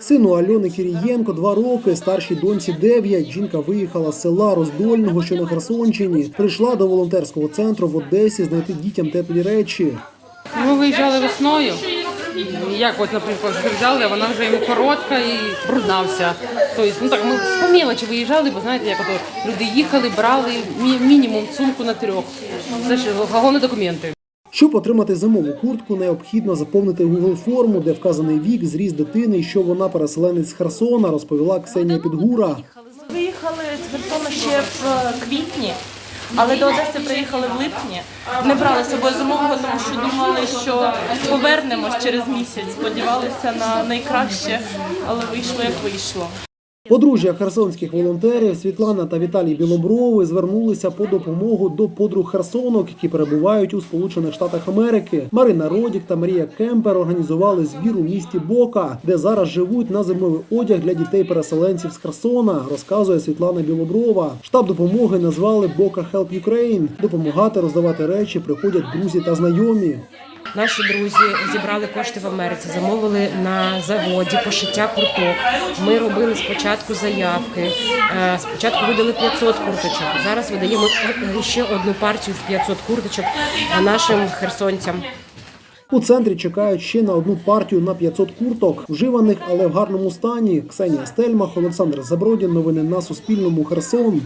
Сину Альони Кірієнко два роки, старшій доньці 9. Жінка виїхала з села Роздольного, що на Херсонщині. Прийшла до волонтерського центру в Одесі знайти дітям теплі речі. Ми виїжджали весною. Як ось, наприклад, взяли, вона вже йому коротка і брудна вся. Тобто, ну так ми по мілочі виїжджали, бо знаєте, як люди їхали, брали мінімум сумку на трьох. Це ж вагони документи. Щоб отримати зимову куртку, необхідно заповнити Google форму, де вказаний вік, зріст дитини і що вона переселенець з Херсона, розповіла Ксенія Підгура. Виїхали з Херсона ще в квітні, але до Одеси приїхали в липні. Не брали з собою зимового, тому що думали, що повернемось через місяць. Сподівалися на найкраще, але вийшло як вийшло. Подружжя херсонських волонтерів Світлана та Віталій Білоброви звернулися по допомогу до подруг Херсонок, які перебувають у Сполучених Штатах Америки. Марина Родік та Марія Кемпер організували збір у місті Бока, де зараз живуть на зимовий одяг для дітей-переселенців з Херсона, розказує Світлана Білоброва. Штаб допомоги назвали Бока Help Ukraine. Допомагати роздавати речі приходять друзі та знайомі. Наші друзі зібрали кошти в Америці, замовили на заводі пошиття курток. Ми робили спочатку заявки. е, Спочатку видали 500 курточок. Зараз видаємо ще одну партію в 500 курточок нашим херсонцям. У центрі чекають ще на одну партію на 500 курток, вживаних, але в гарному стані. Ксенія Стельмах, Олександр Забродін. Новини на Суспільному. Херсон.